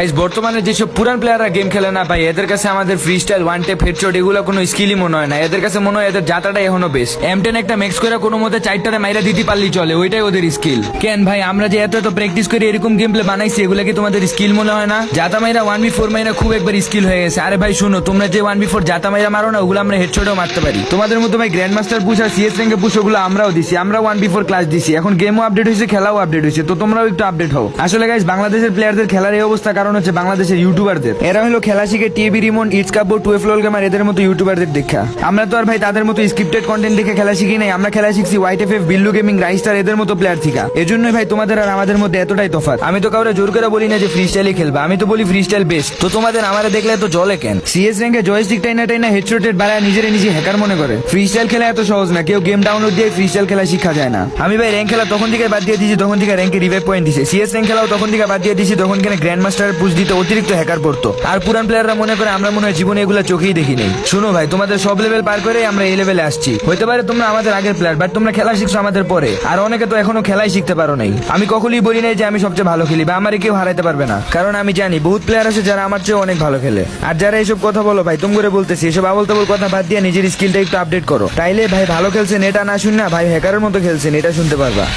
Guys, বর্তমানে যেসব পুরান প্লেয়াররা গেম খেলে না ভাই এদের কাছে আমাদের free style one tap headshot এগুলো কোনো স্কিলই মনে হয় না। এদের কাছে মনে হয় এদের জাতাটা এখনও বেশ এম টেন একটা মেক্স করে কোনো মতে চারটারে মাইরা দিতে পারলি চলে ওইটাই ওদের স্কিল কেন ভাই আমরা যে এত এত প্র্যাকটিস করে এরকম গেম প্লে বানাইছি এগুলো কি তোমাদের স্কিল মনে হয় না? জাতা মাইরা ওয়ান বি ফোর মাইরা খুব একবার স্কিল হয়ে গেছে। আরে ভাই শুনো তোমরা যে ওয়ান বি ফোর জাতা মাইরা মারো না ওগুলো আমরা হেডশটও মারতে পারি। তোমাদের মতো ভাই গ্র্যান্ড মাস্টার পুশ আর সিএস র্যাঙ্কে পুশ ওগুলো আমরাও দিছি আমরা ওয়ান বি ফোর ক্লাস দিছি। এখন গেমও আপডেট হয়েছে খেলাও আপডেট হয়েছে তো তোমরাও একটু আপডেট হও। আসলে গাইজ বাংলাদেশের প্লেয়ারদের খেলার এই অবস্থা কারণ হচ্ছে বাংলাদেশের ইউটিউবারদের এরা হলো খেলা শিখে টিভি রিমোট ইটস কাপড় টুয়েলভ লোল গেমার এদের মতো ইউটিউবারদের দেখা। আমরা তো আর ভাই তাদের মতো স্ক্রিপ্টেড কন্টেন্ট দেখে খেলা শিখি নাই, আমরা খেলা শিখছি white F F Billu gaming Raistar এদের মতো প্লেয়ার থেকে। এজন্যই ভাই তোমাদের আর আমাদের মধ্যে এতটাই তফাৎ। আমি তো কাউরে জোর করে বলি না যে ফ্রি স্টাইলে খেলবা, আমি তো বলি ফ্রি স্টাইল বেস্ট তো তোমাদের আমারে দেখলে তো জলে কেন? সিএস র্যাঙ্কে জয়স্টিক টাইনা টাইনা হেডশটের বাড়ায় নিজেরে নিজে হ্যাকার মনে করে। ফ্রি স্টাইল খেলা এত সহজ না, কেউ গেম ডাউনলোড দিয়ে ফ্রি স্টাইল খেলা শিখা যায় না। আমি ভাই র্যাঙ্ক খেলা তখন থেকে বাদ দিয়ে দিয়েছি, তখন থেকে র্যাঙ্কে রিভাইভ পয়েন্ট দিছে। সিএস র্যাঙ্ক খেলাও তখন থেকে বাদ দিয়ে দিয়েছি, তখন কিনা গ্র্যান্ড মাস্টারের পুশ দিতে অতিরিক্ত হ্যাকার পড়তো। আর পুরান প্লেয়াররা মনে করে আমরা মনে হয় জীবনে এগুলো চোখেই দেখি নেই শুনো ভাই, তোমাদের সব লেভেল পার করে আমরা এই লেভেলে আসছি। হইতে পারে তোমরা আমাদের আগের প্লেয়ার বাট তোমরা খেলা শিখছো আমাদের পরে। আর অনেকে তো এখনও খেলাই শিখতে পারো নাই। আমি কখনোই বলি নাই যে আমি সবচেয়ে ভালো খেলি, বা আমারে কেউ হারাইতে পারবে না। কারণ আমি জানি, বহুত প্লেয়ার আছে যারা আমার চেয়ে অনেক ভালো খেলে। আর যারা এইসব কথা বলো ভাই, তুমি করে বলতেছি, এসব আবল তাবল কথা বাদ দিয়ে নিজের স্কিলটা একটু আপডেট করো। তাইলে ভাই ভালো খেলছেন, এটা না শুন না, ভাই হ্যাকারের মতো খেলছেন, এটা শুনতে পারবা।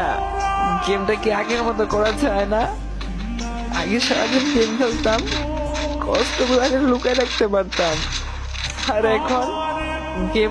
না। গেমটা কি আগের মতো করা যায় না? আগে সারাদিন গেম খেলতাম, কষ্টগুলো আগে লুকায় রাখতে পারতাম। আর এখন গেম